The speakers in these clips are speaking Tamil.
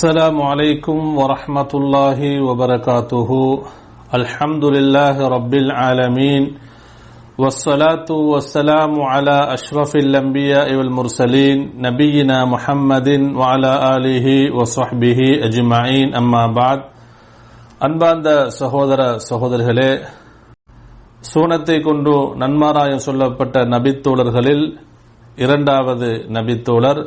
السلام عليكم ورحمة الله وبركاته الحمد لله رب العالمين والصلاة والسلام على أشرف الأنبياء والمرسلين نبينا محمد وعلى آله وصحبه أجمعين أما بعد அன்பார்ந்த சகோதர சகோதரிகளே சூனத்தை கொண்டு நன்மாராயம் சொல்லப்பட்ட நபித்தோழர்களில் இரண்டாவது நபித்தோழர்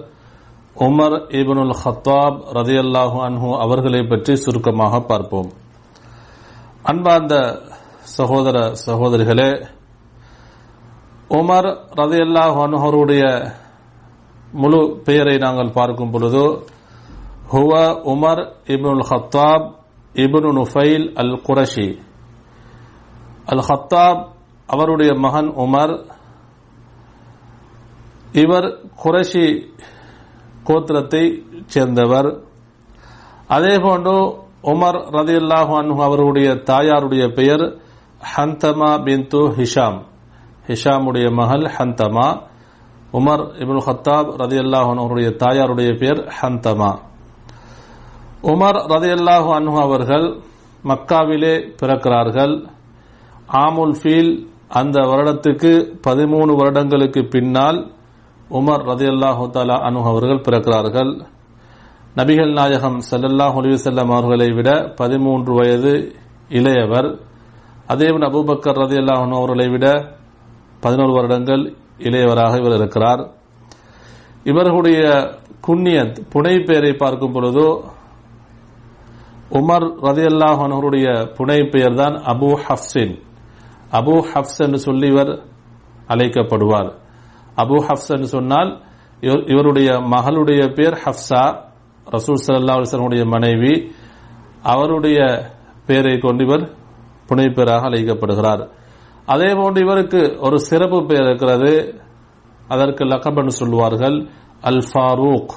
உமர் இபனுல் ஹத்தாப் ரதியல்லாஹு அன்ஹு அவர்களை பற்றி சுருக்கமாக பார்ப்போம். அன்பார்ந்த சகோதர சகோதரிகளே உமர் ரதியல்லாஹு அன்ஹருடைய முழு பெயரை நாங்கள் பார்க்கும் பொழுது ஹுவ உமர் இப்னுல் ஹத்தாப் இபுனு நுஃபைல் அல் குரஷி அல் ஹத்தாப் அவருடைய மகன் உமர் இவர் குரஷி கோத்திரத்தை சேர்ந்தவர். அதேபோன்று உமர் ரதியுல்லாஹு அன்ஹு அவருடைய தாயாருடைய பெயர் ஹந்தமா பின்து ஹிஷாம். ஹிஷாமுடைய மகள் ஹந்தமா. உமர் இபுல் ஹத்தாப் ரதி அவருடைய தாயாருடைய பெயர் ஹந்தமா. உமர் ரதியுல்லாஹு அன்ஹு அவர்கள் மக்காவிலே பிறக்கிறார்கள். ஆமுல் ஃபீல் அந்த வருடத்துக்கு பதிமூணு வருடங்களுக்கு பின்னால் உமர் ரதியல்லாஹு தாலா அனு அவர்கள் பிறக்கிறார்கள். நபிகள் நாயகம் சல்லல்லாஹ் செல்லம் அவர்களை விட பதிமூன்று வயது இளையவர். அதேவன் அபூபக்கர் ரதி அல்லாஹனு அவர்களை விட பதினோரு வருடங்கள் இளையவராக இவர் இருக்கிறார். இவர்களுடைய குன்னியத் புனை பெயரை பார்க்கும் பொழுது உமர் ரதி அல்லாஹனுடைய புனை பெயர் தான் அபு ஹப்சின் அபு ஹப்ஸ் என்று சொல்லி இவர் அழைக்கப்படுவார். அபு ஹப்சன்னு சொன்னால் இவருடைய மகளுடைய பேர் ஹப்சா ரசூல் சல்லா அலிஸ்லமுடைய மனைவி. அவருடைய பெயரை கொண்டு இவர் புனை பெயராக அழைக்கப்படுகிறார். அதே போன்று இவருக்கு ஒரு சிறப்பு பெயர் இருக்கிறது. அதற்கு லக்கபன் சொல்லுவார்கள் அல் ஃபாரூக்.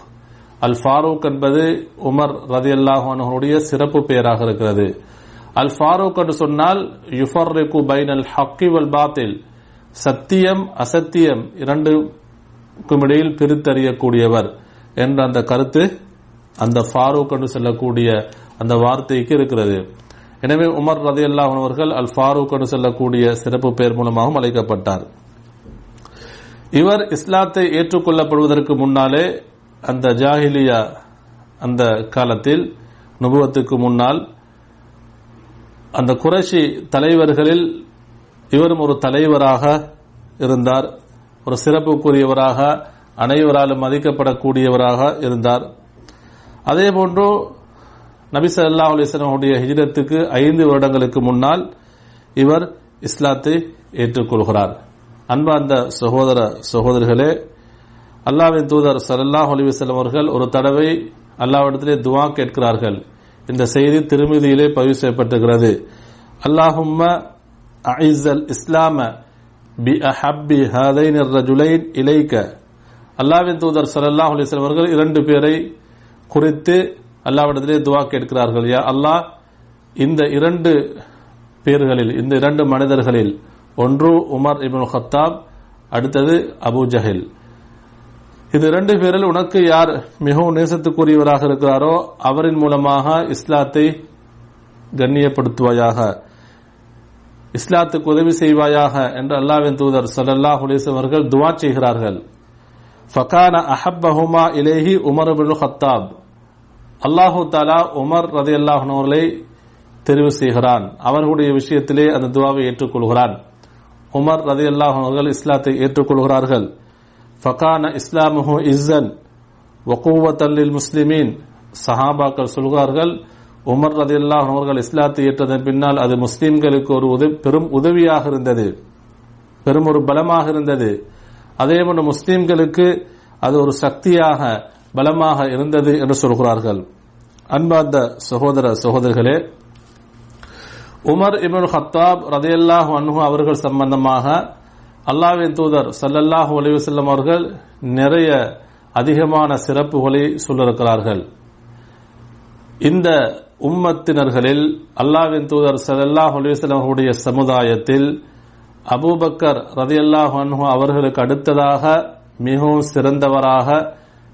அல் ஃபாரூக் என்பது உமர் ரதி அல்லாஹனுடைய சிறப்பு பெயராக இருக்கிறது. அல் ஃபாரூக் என்று சொன்னால் யுஃபர்ரிகு பைன் அல் ஹக்கி வல் பாத்தில். சத்தியம் அசத்தியம் இரண்டுக்கும் இடையில் பிரித்தறியக்கூடியவர் என்ற அந்த கருத்து அந்த ஃபாரூக் என்று சொல்லக்கூடிய அந்த வார்த்தைக்கு இருக்கிறது. எனவே உமர் ரதி அல்லாஹன் அவர்கள் அல் ஃபாரூக் என்று சொல்லக்கூடிய சிறப்பு பெயர் மூலமாகவும் அழைக்கப்பட்டார். இவர் இஸ்லாத்தை ஏற்றுக்கொள்ளப்படுவதற்கு முன்னாலே அந்த ஜாஹிலியா அந்த காலத்தில் நுபுவத்துக்கு முன்னால் அந்த குரஷி தலைவர்களில் இவரும் ஒரு தலைவராக இருந்தார் ஒரு சிறப்புக்குரியவராக அனைவராலும் மதிக்கப்படக்கூடியவராக இருந்தார். அதே போன்று நபி சல்லா அலிஸ்லாமுடைய ஹிஜரத்துக்கு ஐந்து வருடங்களுக்கு முன்னால் இவர் இஸ்லாத்தை ஏற்றுக்கொள்கிறார். அன்பார்ந்த சகோதர சகோதரிகளே அல்லாவின் தூதர் சல்லாஹ் அலிவசல்லம் அவர்கள் ஒரு தடவை அல்லாவிடத்திலே துவா கேட்கிறார்கள். இந்த செய்தி திருமதியிலே பதிவு செய்யப்பட்டிருக்கிறது. அல்லாஹும்ம அஇஸல் இஸ்லாம பி அஹப்பி ஹதைன் ரஜுலைன் இலைக்க அல்லாவின் தூதர் சல்லாஹ் அலிஸ்லாம் அவர்கள் இரண்டு பேரை குறித்து அல்லாவிடத்திலே துவா கேட்கிறார்கள். யா அல்லாஹ் இந்த இரண்டு பேர்களில் இந்த இரண்டு மனிதர்களில் ஒன்று உமர் இபின் ஹத்தாப் அடுத்தது அபு ஜஹில். இது இரண்டு பேரில் உனக்கு யார் மிகவும் நேசத்துக்குரியவராக இருக்கிறாரோ அவரின் மூலமாக இஸ்லாத்தை கண்ணியப்படுத்துவாயாக. இஸ்லாத்துக்கு உதவி செய்வாயாக என்று அல்லாவின் தூதர் சல்லாஹ் அவர்கள் துவா செய்கிறார்கள். ஃபகான அஹப்பஹுமா இலேஹி உமர் அபுல் ஹத்தாப் அல்லாஹு தாலா உமர் ரதி அல்லாஹர்களை தெரிவு செய்கிறான். அவர்களுடைய விஷயத்திலே அந்த துவாவை ஏற்றுக்கொள்கிறான். உமர் ரதி அல்லாஹர்கள் இஸ்லாத்தை ஏற்றுக்கொள்கிறார்கள். ஃபகான இஸ்லாமுஹு இஸ்ஸன் வகூவத்தல்லில் முஸ்லிமீன். சஹாபாக்கள் சொல்கிறார்கள் உமர் ரதில்லா அவர்கள் இஸ்லாத்தை ஏற்றதன் பின்னால் அது முஸ்லீம்களுக்கு ஒரு உதவி பெரும் உதவியாக இருந்தது. பெரும் ஒரு பலமாக இருந்தது. அதே போன்று முஸ்லீம்களுக்கு அது ஒரு சக்தியாக பலமாக இருந்தது என்று சொல்கிறார்கள். அன்பார்ந்த சகோதர சகோதரர்களே உமர் இபுல் ஹத்தாப் ரதையல்லாஹ் அன்ஹு அவர்கள் சம்பந்தமாக அல்லாவின் தூதர் சல்லல்லாஹு அலிவசல்லம் அவர்கள் நிறைய அதிகமான சிறப்புகளை சொல்லிருக்கிறார்கள் இந்த உம்மத்தினர்களில் அல்லாவின் தூதர் சல்லாஹ் அலிவசல்லம் சமுதாயத்தில் அபூபக்கர் ரதியல்லாஹு அன்ஹு அவர்களுக்கு அடுத்ததாக மிகவும் சிறந்தவராக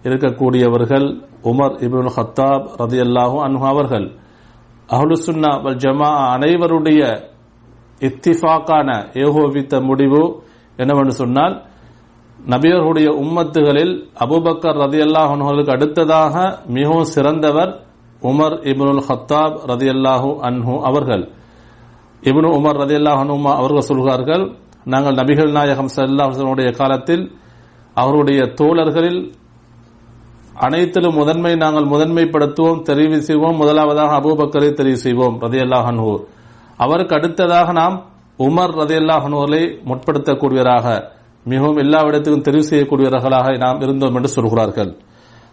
இருக்கக்கூடியவர்கள் உமர் இபுல் ஹத்தாப் ரதியல்லாஹு அன்ஹு அவர்கள். அஹ்லுசுன்னா வல் ஜமா அனைவருடைய இத்திஃபாக்கான ஏகோபித்த முடிவு என்னவென்று சொன்னால் நபியர்களுடைய உம்மத்துகளில் அபுபக்கர் ரதியல்லாஹு அன்ஹர்களுக்கு அடுத்ததாக மிகவும் சிறந்தவர் உமர் இப்னுல் ஹத்தாப் ரதியல்லாஹு அன்ஹு அவர்கள். இப்னு உமர் ரதியல்லாஹு அன்ஹுமா அவர்கள் சொல்கிறார்கள் நாங்கள் நபிகள் நாயகம் சல்லாஹனுடைய காலத்தில் அவருடைய தோழர்களில் அனைத்திலும் முதன்மை நாங்கள் முதன்மைப்படுத்துவோம் தெரிவு செய்வோம். முதலாவதாக அபூபக்கரை தெரிவு செய்வோம். ரதியல்லாஹ் அன்ஹு. அவருக்கு அடுத்ததாக நாம் உமர் ரதி அன்ஹுவை முற்படுத்தக்கூடியவராக மிகவும் எல்லா இடத்திலும் தெரிவு செய்யக்கூடியவர்களாக நாம் இருந்தோம் என்று சொல்கிறார்கள்.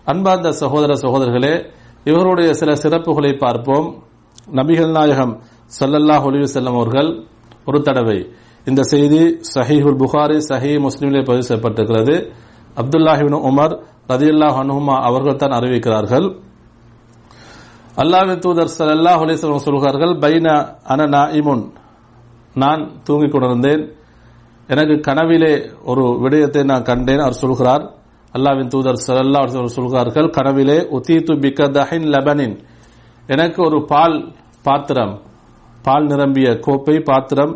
அன்பார்ந்த சகோதர சகோதரர்களே இவருடைய சில சிறப்புகளை பார்ப்போம். நபிகள் நாயகம் சல்லல்லாஹ் ஒலிவு செல்லம் அவர்கள் ஒரு தடவை இந்த செய்தி சஹீஹுல் புகாரி சஹி முஸ்லீமிலே பதிவு செய்யப்பட்டிருக்கிறது. அப்துல்லாஹிபின் உமர் ரதியுல்லாஹ் அனுமா அவர்கள் தான் அறிவிக்கிறார்கள். அல்லாஹின் தூதர் சல்லாஹ் அலிஸ்லாம் சொல்கிறார்கள் பைன அன நாயிமுன். நான் தூங்கிக் கொண்டிருந்தேன். எனக்கு கனவிலே ஒரு விடயத்தை நான் கண்டேன். அவர் சொல்கிறார் அல்லாவின் தூதர் சல்லா சொல்கிறார்கள் கனவிலே உத்தீத்து பிகதஹின் லபனின். எனக்கு ஒரு பால் பாத்திரம் பால் நிரம்பிய கோப்பை பாத்திரம்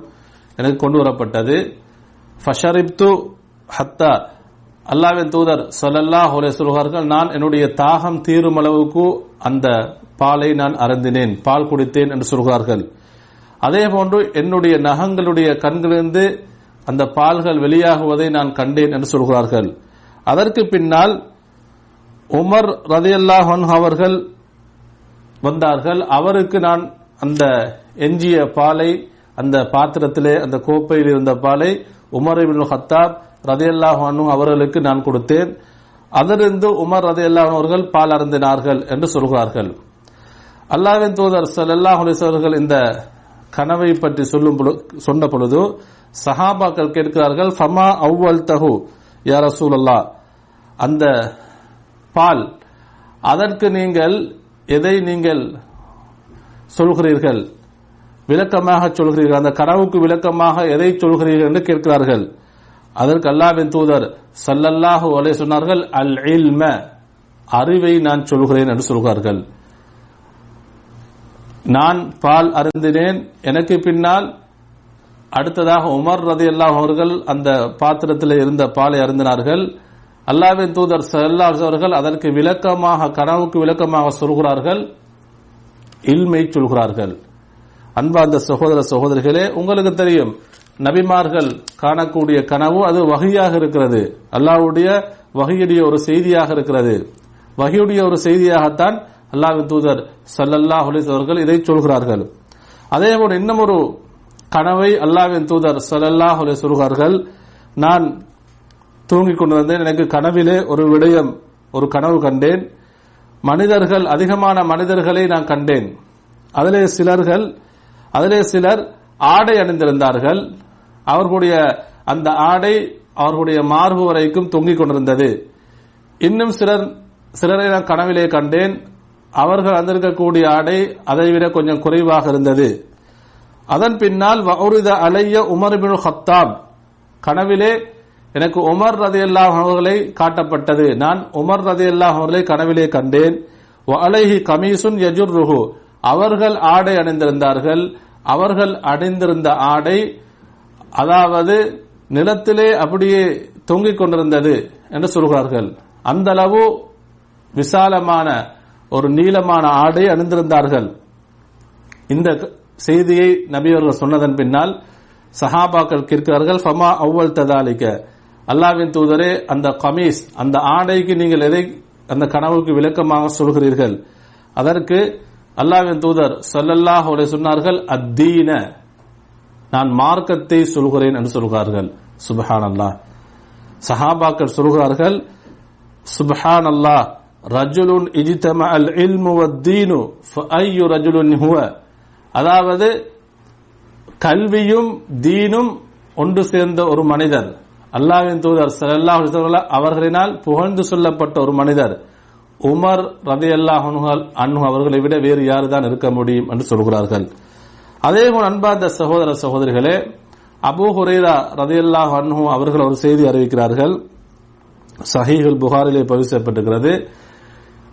எனக்கு கொண்டு வரப்பட்டது. ஃபஷரிப்து ஹத்தா. அல்லாவின் தூதர் சல்லல்லாஹ் ஹோலே சொல்கிறார்கள் நான் என்னுடைய தாகம் தீரும் அளவுக்கு அந்த பாலை நான் அருந்தினேன் பால் குடித்தேன் என்று சொல்கிறார்கள். அதே போன்று என்னுடைய நகங்களுடைய கண்களிலிருந்து அந்த பால்கள் வெளியாகுவதை நான் கண்டேன் என்று சொல்கிறார்கள். அதற்கு பின்னால் உமர் ரதையல்லாஹன் அவர்கள் வந்தார்கள். அவருக்கு நான் அந்த எஞ்சிய பாலை அந்த பாத்திரத்திலே அந்த கோப்பையில் இருந்த பாலை உமர் இபின் ஹத்தாப் ரதையல்லாஹ் அவர்களுக்கு நான் கொடுத்தேன். அதிலிருந்து உமர் ரதையல்லாஹன் அவர்கள் பால் அருந்தினார்கள் என்று சொல்கிறார்கள். அல்லாவின் தூதர் சல்லாஹ் அவர்கள் இந்த கனவை பற்றி சொல்லும் சொன்ன பொழுது சஹாபாக்கள் கேட்கிறார்கள் ஃபமா அவ்வல் தஹு யா ரசூலல்லா அந்த பால் அதற்கு நீங்கள் எதை நீங்கள் சொல்கிறீர்கள்? விளக்கமாக சொல்கிறீர்கள். அந்த கனவுக்கு விளக்கமாக எதை சொல்கிறீர்கள் என்று கேட்கிறார்கள். அதற்கு அல்லாவின் தூதர் சல்லல்லாஹு அலே சொன்னார்கள் அல் இல்ம அறிவை நான் சொல்கிறேன் என்று சொல்கிறார்கள். நான் பால் அருந்தினேன் எனக்கு பின்னால் அடுத்ததாக உமர் ரதி அல்லாஹ் அவர்கள் அந்த பாத்திரத்தில் இருந்த பாலை அருந்தினார்கள். அல்லாவின் தூதர் சல்லா அவர்கள் அதற்கு விளக்கமாக கனவுக்கு விளக்கமாக சொல்கிறார்கள். இல்மை சொல்கிறார்கள். அன்பார்ந்த சகோதர சகோதரிகளே உங்களுக்கு தெரியும் நபிமார்கள் காணக்கூடிய கனவு அது வகையாக இருக்கிறது. அல்லாவுடைய வகையுடைய ஒரு செய்தியாக இருக்கிறது. வகையுடைய ஒரு செய்தியாகத்தான் அல்லாவின் தூதர் சல்லல்லாஹ் அவர்கள் இதை சொல்கிறார்கள். அதே போல இன்னும் ஒரு கனவை அல்லாவின் தூதர் சலல்லாஹ் சொல்கிறார்கள் நான் தூங்கிக் கொண்டிருந்தேன். எனக்கு கனவிலே ஒரு விடயம் ஒரு கனவு கண்டேன். மனிதர்கள் அதிகமான மனிதர்களை நான் கண்டேன். அதிலே சிலர்கள் அதிலே சிலர் ஆடை அணிந்திருந்தார்கள். அவர்களுடைய அந்த ஆடை அவர்களுடைய மார்பு வரைக்கும் தொங்கிக் கொண்டிருந்தது. இன்னும் சிலர் சிலரை நான் கனவிலே கண்டேன். அவர்கள் அணிந்திருக்கக்கூடிய ஆடை அதைவிட கொஞ்சம் குறைவாக இருந்தது. அதன் பின்னால் வௌரித அலைய உமர் பின் ஹத்தாப் கனவிலே எனக்கு உமர் ரதி அல்லாஹ் அவர்களை காட்டப்பட்டது. நான் உமர் ரதி அல்லாஹ் அவர்களை கனவிலே கண்டேன். அலைஹி கமீசுன் யஜுர் ருஹு அவர்கள் ஆடை அணிந்திருந்தார்கள். அவர்கள் அணிந்திருந்த ஆடை அதாவது நிலத்திலே அப்படியே தொங்கிக் கொண்டிருந்தது என்று சொல்கிறார்கள். அந்த அளவு விசாலமான ஒரு நீளமான ஆடை அணிந்திருந்தார்கள். இந்த செய்தியை நபி அவர்கள் சொன்னதன் பின்னால் சஹாபாக்கள் கேட்கிறார்கள் ஃபமா அவ்வல் ததாலிக்க? அல்லாவின் தூதரே அந்த கமீஸ் அந்த ஆடைக்கு நீங்கள் எதை அந்த கனவுக்கு விளக்கமாக சொல்கிறீர்கள்? அதற்கு அல்லாவின் தூதர் சொல்லல்லாஹ் சொன்னார்கள் அத்தீன நான் மார்க்கத்தை சொல்கிறேன் என்று சொல்கிறார்கள். சுபஹான் அல்லாஹ் சஹாபாக்கள் சொல்கிறார்கள் சுபஹான் அல்லாஹ் ரஜுலுன் இஜித்தம அல் இல்மு வத்தீனு ஃபஐயு ரஜுலுன் ஹுவ? அதாவது கல்வியும் தீனும் ஒன்று சேர்ந்த ஒரு மனிதர். அல்லாவின் தூதர் சல்லாஹ் அவர்களினால் புகழ்ந்து சொல்லப்பட்ட ஒரு மனிதர். உமர் ரதி அல்லா அன்ஹு அவர்களை விட வேறு யாரு தான் இருக்க முடியும் என்று சொல்கிறார்கள். அதே போல் அன்பார்ந்த சகோதர சகோதரிகளே அபு ஹுரேரா ரதி அல்லாஹ் அன்ஹு அவர்கள் ஒரு செய்தி அறிவிக்கிறார்கள். சஹீஹுல் புகாரிலே பதிவு செய்யப்பட்டிருக்கிறது.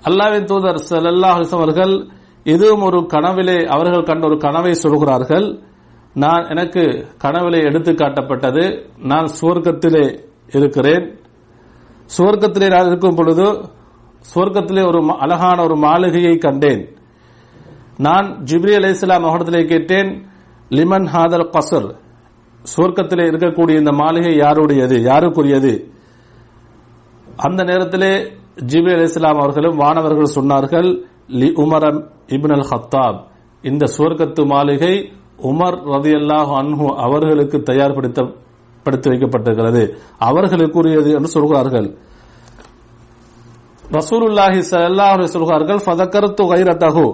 அல்லாவின் தூதர் ஸல்லல்லாஹு அவர்கள் இதுவும் ஒரு கனவிலே அவர்கள் கண்ட ஒரு கனவை சொல்கிறார்கள் நான் எனக்கு கனவிலே எடுத்து காட்டப்பட்டது நான் சுவர்க்கத்திலே இருக்கிறேன். சுவர்க்கத்திலே நான் இருக்கும் பொழுது சுவர்க்கத்திலே ஒரு அழகான ஒரு மாளிகையை கண்டேன். நான் ஜிப்ரி அலி இஸ்லாம் அவரிடத்திலே கேட்டேன் லிமன் ஹாதர் கசர்? சுவர்க்கத்திலே இருக்கக்கூடிய இந்த மாளிகை யாருடையது யாருக்குரியது? அந்த நேரத்திலே ஜிப்ரி அலி இஸ்லாம் அவர்களும் வானவர்கள் சொன்னார்கள் லி உமரம் இப்ன் அல் ஹத்தாப் இந்த சுவர்க்கத்து மாளிகை உமர் ரதியல்லாஹு அன்ஹு அவர்களுக்கு தயார்படுத்த படுத்தி வைக்கப்பட்டிருக்கிறது. அவர்களுக்குரியது என்று சொல்கிறார்கள். ரசூலுல்லாஹி ஸல்லல்லாஹு சொல்கிறார்கள் ஃபதக்கருத்து கைரத்தகு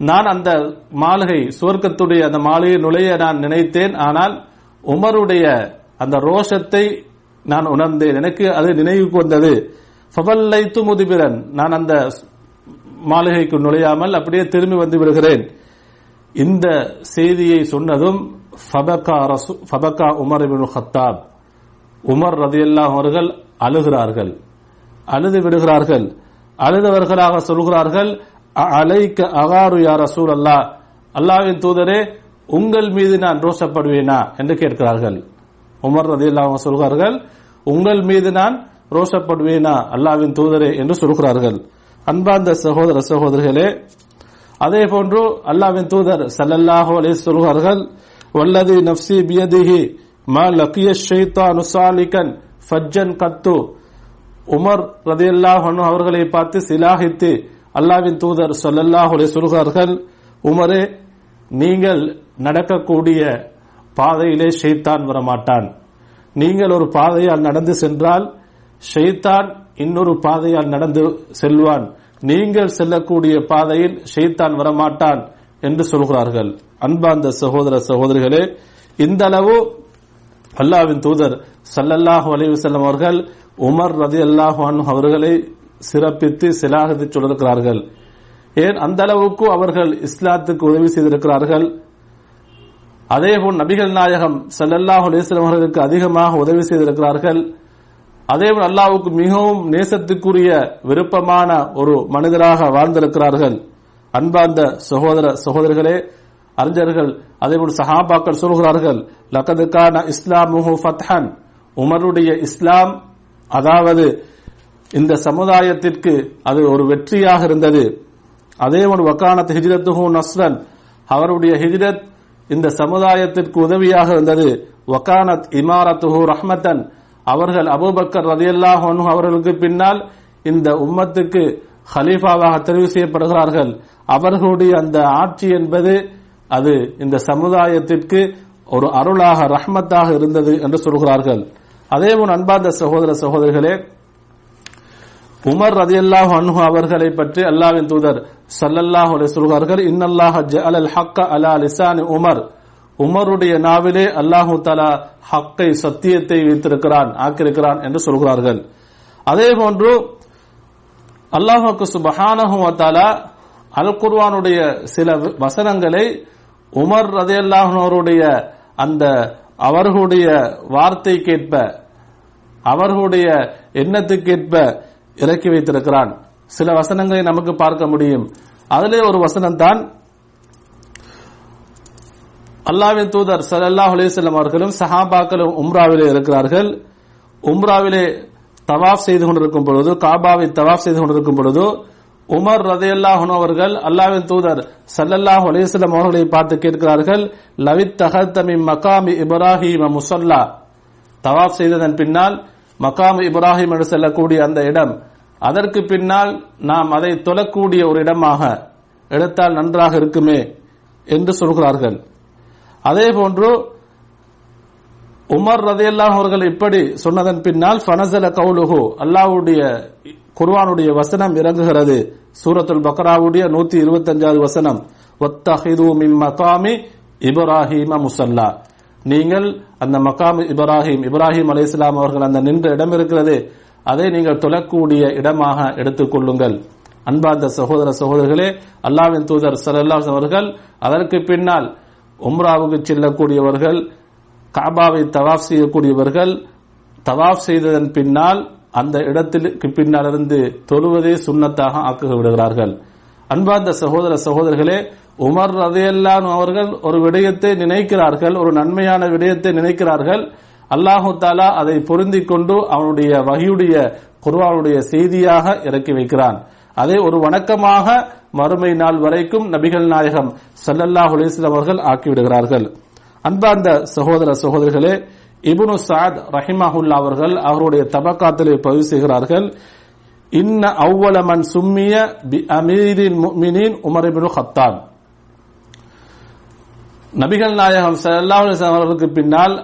நான் அந்த மாளிகை சுவர்க்கத்துடைய அந்த மாளிகை நுழைய நான் நினைத்தேன். ஆனால் உமருடைய அந்த ரோஷத்தை நான் உணர்ந்தேன். எனக்கு அது நினைவுக்கு வந்தது ஃபபல்லைத்து முதிபிரன். நான் அந்த மாளிகைக்கு நுழையாமல் அப்படியே திரும்பி வந்து விடுகிறேன். இந்த செய்தியை சொன்னதும் ஃபபக்கா உமர் இப்னு ஹத்தாப் உமர் ரதியல்லாஹு அவர்கள் அழுகிறார்கள். அழுது விடுகிறார்கள். அழுதவர்களாக சொல்கிறார்கள் "அ- அலைக்க அகாரு யார் ரசூல் அல்லா அல்லாவின் தூதரே உங்கள் மீது நான் ரோஷப்படுவேனா? என்று கேட்கிறார்கள். உமர் ரதியல்லாஹு சொல்கிறார்கள் உங்கள் மீது நான் ரோஷப்படுவேனா? அல்லாவின் தூதரே என்று சொல்கிறார்கள். அன்பார்ந்த சகோதர சகோதரிகளே அதே போன்று அல்லாவின் தூதர் ஸல்லல்லாஹு அலே சொல்வார்கள் வல்லதி நப்சி பியதிஹி மா லக்கிய ஷைத்தானு அனுசாலிகன் ஃபஜ்ஜன் கத்து. உமர் ரதியல்லாஹ் அவர்களை பார்த்து சிலாகித்து அல்லாவின் தூதர் சொல்லல்லாஹ் அலைஹி சொல்கிறார்கள் உமரே நீங்கள் நடக்கக்கூடிய பாதையிலே ஷெய்தான் வரமாட்டான். நீங்கள் ஒரு பாதையால் நடந்து சென்றால் ஷெய்தான் இன்னொரு பாதையால் நடந்து செல்வான். நீங்கள் செல்லக்கூடிய பாதையில் ஷெய்தான் வரமாட்டான் என்று சொல்கிறார்கள். அன்பார்ந்த சகோதர சகோதரிகளே இந்த அளவு அல்லாவின் தூதர் சல்லல்லாஹு அலைஹி வஸல்லம் அவர்கள் உமர் ரதியல்லாஹு அன்ஹு அவர்களை சிறப்பித்து சிலாகித்து சொல்லிருக்கிறார்கள் ஏன்? அந்த அளவுக்கு அவர்கள் இஸ்லாத்துக்கு உதவி செய்திருக்கிறார்கள். அதேபோல் நபிகள் நாயகம் சல்லல்லாஹு அலிஸ்லாம் அவர்களுக்கு அதிகமாக உதவி செய்திருக்கிறார்கள். அதேபோல் அல்லாவுக்கு மிகவும் நேசத்துக்குரிய விருப்பமான ஒரு மனிதராக வாழ்ந்திருக்கிறார்கள். அன்பார்ந்த சகோதர சகோதரர்களே அறிஞர்கள் அதேபோல் சஹாபாக்கள் சொல்கிறார்கள் லக்கதுக்கான இஸ்லாம் ஃபத்ஹன். உமருடைய இஸ்லாம் அதாவது இந்த சமுதாயத்திற்கு அது ஒரு வெற்றியாக இருந்தது. அதேபோல் வக்கானத் ஹிஜ்ரத்துஹு நஸ்ரன் அவருடைய ஹிஜ்ரத் இந்த சமுதாயத்திற்கு உதவியாக இருந்தது. வக்கானத் இமாரத்துஹு ரஹ்மத்தன் அவர்கள் அபூபக்கர் ரதியல்லாஹு அன்ஹு அவர்களுக்கு பின்னால் இந்த உம்மத்துக்கு ஹலீஃபாவாக தெரிவு செய்யப்படுகிறார்கள். அவர்களுடைய அந்த ஆட்சி என்பது அது இந்த சமுதாயத்திற்கு ஒரு அருளாக ரஹ்மத்தாக இருந்தது என்று சொல்கிறார்கள். அதேபோல் அன்பார்ந்த சகோதர சகோதரிகளே உமர் ரதியல்லாஹு அன்ஹு அவர்களை பற்றி அல்லாவின் தூதர் சல்லல்லாஹ் சொல்கிறார்கள் இன்னல்லாஹ் அல் ஹக்க அலா லிசானி உமர். உமருடைய நாவிலே அல்லாஹு தஆலா ஹக்கை சத்தியத்தை வைத்திருக்கிறான் ஆக்கியிருக்கிறான் என்று சொல்கிறார்கள். அதே போன்று அல்லாஹுக்கு சுபஹானஹு வ அல் குர்வானுடைய சில வசனங்களை உமர் ரதே அவருடைய அந்த அவர்களுடைய வார்த்தைக்கேற்ப அவர்களுடைய எண்ணத்துக்கேற்ப இறக்கி வைத்திருக்கிறான். சில வசனங்களை நமக்கு பார்க்க முடியும். அதிலே ஒரு வசனம் தான் அல்லாவின் தூதர் சல்லாஹ் அலிசல்லம் அவர்களும் சஹாபாக்களும் உம்ராவிலே இருக்கிறார்கள். உம்ராவிலே தவாஃப் செய்து கொண்டிருக்கும் பொழுது காபாவை தவாஃப் செய்து கொண்டிருக்கும் பொழுது உமர் ரதையல்லாஹு அவர்கள் அல்லாவின் தூதர் சல்லல்லாஹ் அலைஹி அவர்களை பார்த்து கேட்கிறார்கள் லவித் தகத்த மகாமி இப்ராஹிம் முசல்லா தவாஃப் செய்ததன் பின்னால் மகாம் இப்ராஹிம் என்று செல்லக்கூடிய அந்த இடம். அதற்கு பின்னால் நாம் அதை தொழக்கூடிய ஒரு இடமாக எடுத்தால் நன்றாக இருக்குமே என்று சொல்கிறார்கள். அதே போன்று உமர் ரதையெல்லாம் அவர்கள் இப்படி சொன்னதன் பின்னால் ஃபனசல கவுலுஹு அல்லாஹ்வுடைய குர்வானுடைய வசனம் இறங்குகிறது. சூரத்துல் பக்ராவுடைய நூத்தி இருபத்தஞ்சாவது வசனம் ஒத்தஹிது மின் மகாமி இப்ராஹிம முசல்லா நீங்கள் அந்த மகாம் இப்ராஹிம் இப்ராஹிம் அலைஹிஸ்ஸலாம் அவர்கள் அந்த நின்ற இடம் இருக்கிறது அதை நீங்கள் தொழக்கூடிய இடமாக எடுத்துக் கொள்ளுங்கள். அன்பார்ந்த சகோதர சகோதரர்களே அல்லாவின் தூதர் ஸல்லல்லாஹு அவர்கள் அதற்கு பின்னால் உம்ராவுக்கு செல்லக்கூடியவர்கள் காபாவை தவாஃப் செய்யக்கூடியவர்கள் தவாஃப் செய்ததன் பின்னால் அந்த இடத்திற்கு பின்னாலிருந்து தொழுவதே சுண்ணத்தாக ஆக்க விடுகிறார்கள் அன்பார்ந்த சகோதர சகோதரர்களே உமர் ரதையெல்லாம் அவர்கள் ஒரு விடயத்தை நினைக்கிறார்கள் ஒரு நன்மையான விடயத்தை நினைக்கிறார்கள். அல்லாஹு தாலா அதை பொருந்திக் கொண்டு அவனுடைய வகையுடைய குர்வானுடைய செய்தியாக இறக்கி வைக்கிறான். அதை ஒரு வணக்கமாக மறுமை நாள் வரைக்கும் நபிகள் நாயகம் சல்லல்லாஹ் அலிஸ்லாம் அவர்கள் ஆக்கிவிடுகிறார்கள். அன்பார்ந்த சகோதர சகோதரிகளே இபுனு சாத் ரஹிமஹுல்லா அவர்கள் அவருடைய தபக்காத்திலே பதிவு செய்கிறார்கள் இன்ன அவ்வளமன் சும்மிய பி அமீரின் முஃமினீன் உமர் ஹத்தான் நபிகள் நாயகம் சல்லா அவர்களுக்கு பின்னால்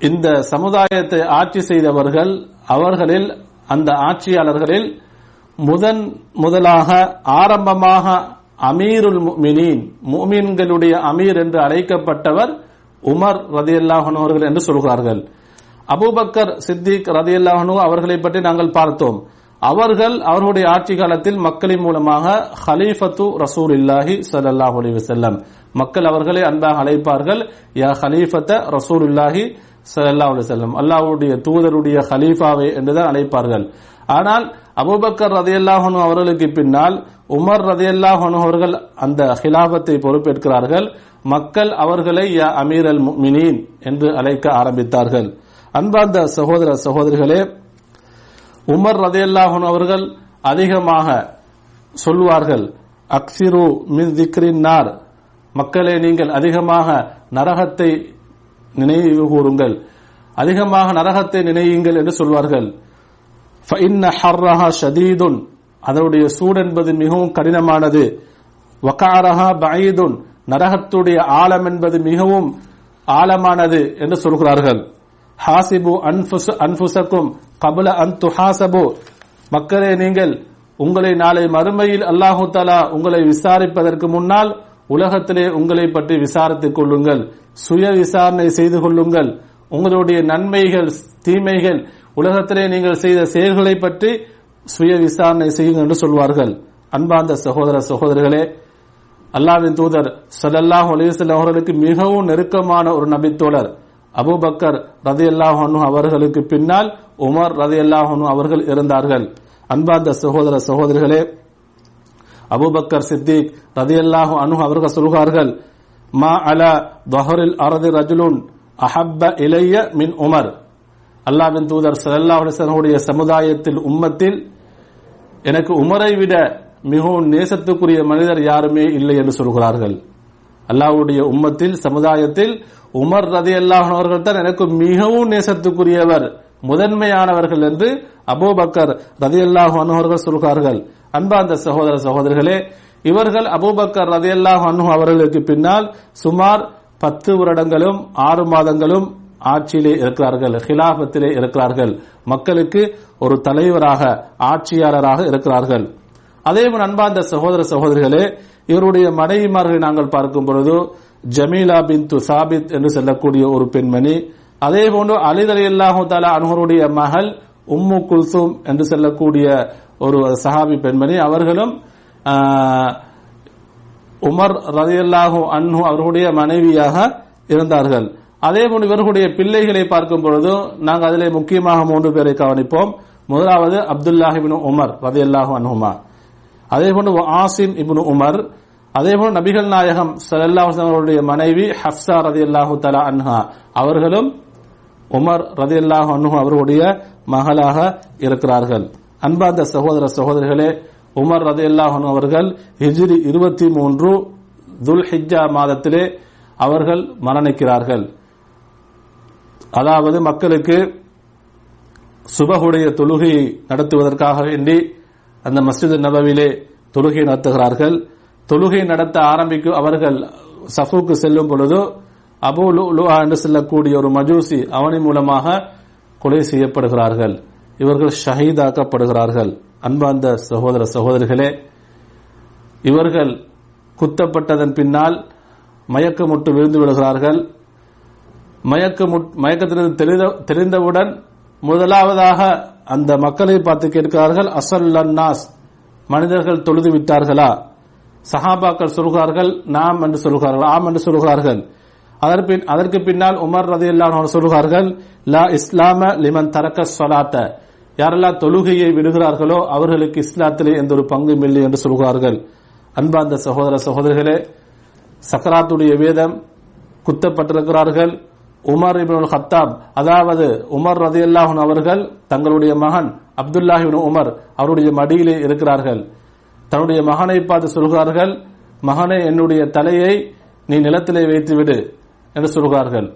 இந்த சமுதாயத்தை ஆட்சி செய்தவர்கள் அவர்களில் அந்த ஆட்சியாளர்களில் முதன் முதலாக ஆரம்பமாக அமீருல் முஃமினீன் முமீன்களுடைய அமீர் என்று அழைக்கப்பட்டவர் உமர் ரதியல்லாஹன் அவர்கள் என்று சொல்கிறார்கள். அபூபக்கர் சித்திக் ரதியல்லாஹனு அவர்களை பற்றி நாங்கள் பார்த்தோம். அவர்கள் அவர்களுடைய ஆட்சி காலத்தில் மக்களின் மூலமாக ஹலீஃபத்து ரசூல் இல்லாஹி சல்லாஹ் அலி வசல்லம் மக்கள் அவர்களை அன்பாக அழைப்பார்கள். யா ஹலீஃபத்த ரசூல் இல்லாஹி சல்லா அலி செல்லம் அல்லாஹுடைய தூதருடைய ஹலீஃபாவை என்றுதான் அழைப்பார்கள். ஆனால் அபூபக்கர் ரதியல்லாஹனு அவர்களுக்கு பின்னால் உமர் ரதியல்லாஹனு அவர்கள் அந்த ஹிலாபத்தை பொறுப்பேற்கிறார்கள். மக்கள் அவர்களை யா அமீர் அல் மினீன் என்று அழைக்க ஆரம்பித்தார்கள். அன்பார்ந்த சகோதர சகோதரிகளே உமர் ரதையல்லாஹனு அவர்கள் அதிகமாக சொல்வார்கள் அக்சிரு மின் திக்ரின் நார். மக்களே நீங்கள் அதிகமாக நரகத்தை நினைவு கூறுங்கள். அதிகமாக நரகத்தை நினையுங்கள் என்று சொல்வார்கள். ஃபஇன்ன ஹர்ரஹா ஷதீதுன் அதனுடைய சூடு என்பது மிகவும் கடினமானது. வகாரஹா பயீதுன் நரகத்துடைய ஆழம் என்பது மிகவும் ஆழமானது என்று சொல்கிறார்கள். ஹாசிபு அன்புஸ் அன்புசக்கும் கபல அந்து ஹாசபு மக்களே நீங்கள் உங்களை நாளை மறுமையில் அல்லாஹு தாலா உங்களை விசாரிப்பதற்கு முன்னால் உலகத்திலே உங்களை பற்றி விசாரித்துக் கொள்ளுங்கள். சுய விசாரணை செய்து கொள்ளுங்கள். உங்களுடைய நன்மைகள் தீமைகள் உலகத்திலே நீங்கள் செய்த செயல்களை பற்றி சுய விசாரணை செய்யுங்கள் என்று சொல்வார்கள். அன்பார்ந்த சகோதர சகோதரிகளே அல்லாவின் தூதர் சல்லல்லாஹு அலிவசல்லம் அவர்களுக்கு மிகவும் நெருக்கமான ஒரு நபித்தோழர் அபூபக்கர் ரதி அல்லாஹனு அவர்களுக்கு பின்னால் உமர் ரதி அல்லாஹனு அவர்கள் இருந்தார்கள். அன்பார்ந்த சகோதர சகோதரிகளே அபூபக்கர் சித்திக் ரதி அல்லாஹு அனு அவர்கள் சொல்கிறார்கள் மா அல தஹரில் அரது ரஜுலுன் அஹப்ப இளைய மின் உமர். அல்லாவின் தூதர் சல்லல்லாஹு அலிஸ்லமுடைய சமுதாயத்தில் உம்மத்தில் எனக்கு உமரை விட மிகவும் நேசத்துக்குரிய மனிதர் யாருமே இல்லை என்று சொல்கிறார்கள். அல்லாஹ்வுடைய உம்மத்தில் சமுதாயத்தில் உமர் ரதி அவர்கள் தான் எனக்கு மிகவும் நேசத்துக்குரியவர் முதன்மையானவர்கள் என்று அபூபக்கர் ரதி அல்லாஹ் அவர்கள் சொல்கிறார்கள். அந்த சகோதர சகோதரர்களே இவர்கள் அபூபக்கர் ரதி அல்லாஹ் அவர்களுக்கு பின்னால் சுமார் பத்து வருடங்களும் ஆறு மாதங்களும் ஆட்சியிலே இருக்கிறார்கள் ஹிலாபத்திலே இருக்கிறார்கள். மக்களுக்கு ஒரு தலைவராக ஆட்சியாளராக இருக்கிறார்கள். அதேபோல் அன்பார்ந்த சகோதர சகோதரிகளே இவருடைய மனைவிமார்களை நாங்கள் பார்க்கும் பொழுது ஜமீலா பின் சாபித் என்று சொல்லக்கூடிய ஒரு பெண்மணி அதே போன்று அலிதலி அல்லாஹு தாலா அனுகருடைய மகள் உம்மு குல்சூம் என்று சொல்லக்கூடிய ஒரு சஹாபி பெண்மணி அவர்களும் உமர் ரதியல்லாஹு அன்ஹு அவர்களுடைய மனைவியாக இருந்தார்கள். அதே போன்று இவர்களுடைய பிள்ளைகளை பார்க்கும் பொழுதும் நாங்கள் அதிலே முக்கியமாக மூன்று பேரை கவனிப்போம். முதலாவது அப்துல்லாஹிபின் உமர் ரதியல்லாஹு அன்ஹுமா. அதே போன்று ஆசிம் இபின் உமர் அதே போன்று நபிகள் நாயகம் ஸல்லல்லாஹு அவருடைய மனைவி ஹப்சா ரதியல்லாஹு தலா அன்ஹா. அவர்களும் உமர் ரதியல்லாஹு அன்ஹு அவருடைய மகளாக இருக்கிறார்கள். அன்பார்ந்த சகோதர சகோதரிகளே உமர் ரதியல்லாஹு அன்ஹு அவர்கள் ஹிஜ்ரி இருபத்தி மூன்று துல் ஹிஜ்ஜா மாதத்திலே அவர்கள் மரணிக்கிறார்கள். அதாவது மக்களுக்கு சுபகுடைய தொழுகையை நடத்துவதற்காக வேண்டி அந்த மஸ்ஜித் நபவிலே தொழுகை நடத்துகிறார்கள். தொழுகை நடத்த ஆரம்பிக்கும் அவர்கள் சஃபுக்கு செல்லும் பொழுது அபு லுஹா என்று செல்லக்கூடிய ஒரு மஜூசி அவனின் மூலமாக கொலை செய்யப்படுகிறார்கள். இவர்கள் ஷஹீதாக்கப்படுகிறார்கள். அன்பார்ந்த சகோதர சகோதரிகளே இவர்கள் குத்தப்பட்டதன் பின்னால் மயக்கமுட்டு விழுந்து விடுகிறார்கள். மயக்க மயக்கத்திலிருந்து தெரிந்த- தெரிந்தவுடன் முதலாவதாக அந்த மக்களை பார்த்து கேட்கிறார்கள் அசல்லன்னாஸ் மனிதர்கள் தொழுது விட்டார்களா? சஹாபாக்கள் சொல்கிறார்கள் நாம் என்று சொல்கிறார்கள். ஆம் என்று சொல்கிறார்கள். அதற்கு அதற்கு பின்னால் உமர் ரதி அல்லாஹ் சொல்கிறார்கள் லா இஸ்லாம லிமன் தரக்க சொலாத்த யாரெல்லாம் தொழுகையை விடுகிறார்களோ அவர்களுக்கு இஸ்லாத்திலே எந்த ஒரு பங்கும் இல்லை என்று சொல்கிறார்கள். அன்பார்ந்த சகோதர சகோதரிகளே சக்கராத்துடைய வேதம் குத்தப்பட்டிருக்கிறார்கள். உமர் இபின் ஹத்தாப் அதாவது உமர் ரதி அவர்கள் தங்களுடைய மகன் அப்துல்லாஹிபின் உமர் அவருடைய மடியிலே இருக்கிறார்கள். தன்னுடைய மகனை பார்த்து சொல்கிறார்கள் மகனை என்னுடைய தலையை நீ நிலத்திலே வைத்துவிடு என்று சொல்கிறார்கள்.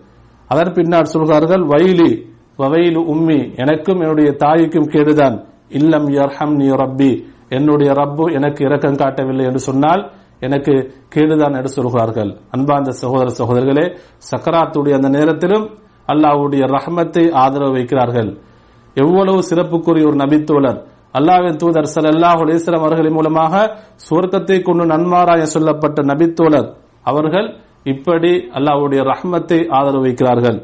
அதன் பின்னால் சொல்கிறார்கள் வயலி வவையிலு உம்மி எனக்கும் என்னுடைய தாய்க்கும் கேடுதான். இல்லம் யர்ஹம் நீ ரப்பி என்னுடைய ரப்பு எனக்கு இரக்கம் காட்டவில்லை என்று சொன்னால் எனக்கு கேடுதான் என்று சொல்கிறார்கள். அன்பார்ந்த சகோதர சகோதரர்களே சக்கராத்துடைய அந்த நேரத்திலும் அல்லாஹ்வுடைய ரஹமத்தை ஆதரவு வைக்கிறார்கள். எவ்வளவு சிறப்புக்குரிய ஒரு நபித்தோழர். அல்லாவின் தூதர் ஸல்லல்லாஹு அலைஹி அவர்களின் மூலமாக சுவர்க்கத்தை கொண்டு நன்மாராய சொல்லப்பட்ட நபித்தோழர் அவர்கள் இப்படி அல்லாவுடைய ரஹ்மத்தை ஆதரவு வைக்கிறார்கள்.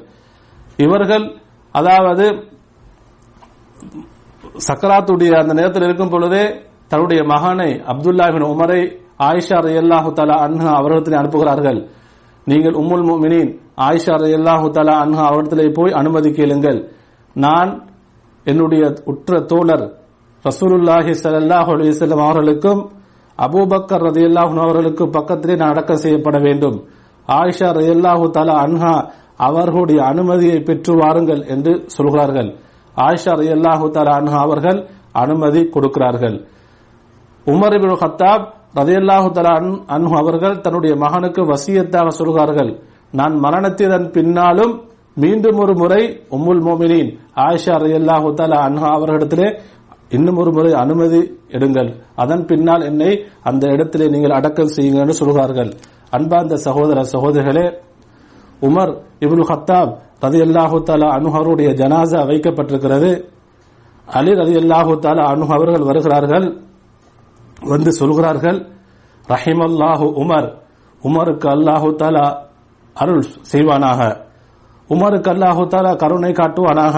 இவர்கள் அதாவது சக்கராத்துடைய அந்த நேரத்தில் இருக்கும் பொழுதே தன்னுடைய மகனை அப்துல்லாஹின் உமரை ஆயிஷா ரயல்லாஹு தலா அன்ஹா அவர்களிடத்தில் அனுப்புகிறார்கள். நீங்கள் உம்முல் முமினின் ஆயிஷா ரயல்லாஹு தலா அன்ஹா அவரிடத்திலே போய் அனுமதி கேளுங்கள். நான் என்னுடைய உற்ற தோழர் ரசூலுல்லாஹி ஸல்லல்லாஹு அலிசல்லம் அவர்களுக்கும் அபூபக்கர் ரதியல்லாஹு அவர்களுக்கும் பக்கத்திலே நான் அடக்கம் செய்யப்பட வேண்டும். ஆயிஷா ரதியல்லாஹு தலா அன்ஹா அவர்களுடைய அனுமதியை பெற்று வாருங்கள் என்று சொல்கிறார்கள். ஆயிஷா ரதியல்லாஹு தலா அன்ஹா அவர்கள் அனுமதி கொடுக்கிறார்கள். உமர் இபின் ஹத்தாப் ரதியல்லாஹு தலா அன்ஹு அவர்கள் தன்னுடைய மகனுக்கு வசியத்தாக சொல்கிறார்கள். நான் மரணத்தின் பின்னாலும் மீண்டும் ஒரு முறை உம்முல் மோமினின் ஆயிஷா ரதியல்லாஹு தலா அன்ஹா அவர்களிடத்திலே இன்னும் ஒரு முறை அனுமதி எடுங்கள். அதன் பின்னால் என்னை அந்த இடத்திலே நீங்கள் அடக்கம் செய்யுங்கள் என்று சொல்கிறார்கள். அன்பார்ந்த சகோதர சகோதரிகளே உமர் இப்னு ஹத்தாப் ரதி அல்லாஹு தாலா அனுஹருடைய ஜனாசா வைக்கப்பட்டிருக்கிறது. அலி ரதி அல்லாஹு தாலா அனு அவர்கள் வருகிறார்கள். வந்து சொல்கிறார்கள் ரஹிமல்லாஹு உமர். உமருக்கு அல்லாஹு தாலா அருள் செய்வானாக. உமருக்கு அல்லாஹு தாலா கருணை காட்டுவானாக.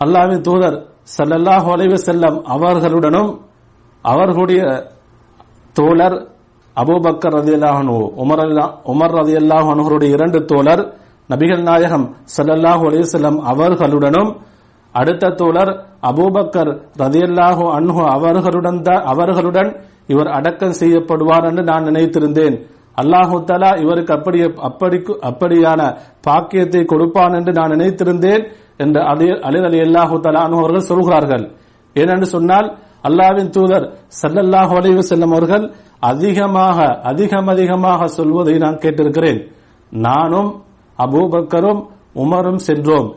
அல்லாவின் தூதர் சல்லல்லாஹு அலைவு செல்லம் அவர்களுடனும் அவர்களுடைய தோழர் அபூபக்கர் ரதியல்லாஹு உமர் உமர் ரதியல்லாஹு அன்ஹுடைய இரண்டு தோழர் நபிகள் நாயகம் சல்லல்லாஹு அலைவு செல்லம் அவர்களுடனும் அடுத்த தோழர் அபூபக்கர் ரதியல்லாஹோ அன்ஹு அவர்களுடன் அவர்களுடன் இவர் அடக்கம் செய்யப்படுவார் என்று நான் நினைத்திருந்தேன். அல்லாஹு தலா இவருக்கு அப்படி அப்படி அப்படியான பாக்கியத்தை கொடுப்பான் என்று நான் நினைத்திருந்தேன் என்று அலி அலி அலி அல்லாஹு தலா அவர்கள் சொல்கிறார்கள். ஏனென்று சொன்னால் அல்லாவின் தூதர் சல்லல்லாஹு அலைவு செல்லும் அவர்கள் அதிகமாக அதிகம் அதிகமாக சொல்வதை நான் கேட்டிருக்கிறேன். நானும் அபூபக்கரும் உமரும் சென்றோம்.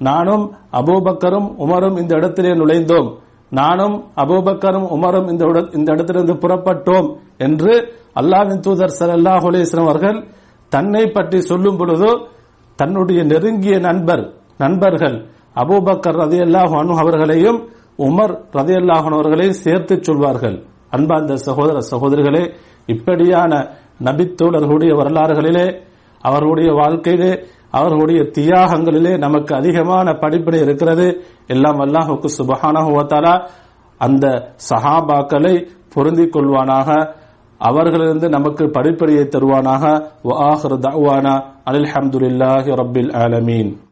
நானும் அபூபக்கரும் உமரும் இந்த இடத்திலே நுழைந்தோம். நானும் அபூபக்கரும் உமரும் இந்த இந்த இடத்திலிருந்து புறப்பட்டோம் என்று அல்லாஹ்வின் தூதர் ஸல்லல்லாஹு அலைஹி அவர்கள் தன்னை பற்றி சொல்லும் பொழுது தன்னுடைய நெருங்கிய நண்பர் நண்பர்கள் அபூபக்கர் ரதி அன்ஹு அவர்களையும் உமர் ரதி அன்ஹு அவர்களையும் சேர்த்து சொல்வார்கள். அன்பார்ந்த சகோதர சகோதரிகளே இப்படியான நபித்தோழர்களுடைய வரலாறுகளிலே அவர்களுடைய வாழ்க்கையிலே அவர்களுடைய தியாகங்களிலே நமக்கு அதிகமான படிப்பினை இருக்கிறது. எல்லாம் அல்லாஹுக்கு சுபஹானஹு அந்த சஹாபாக்களை பொருந்திக் கொள்வானாக. அவர்களிருந்து நமக்கு படிப்படியை தருவானாக. வ ஆஹிரு ரபில் ஆலமீன்.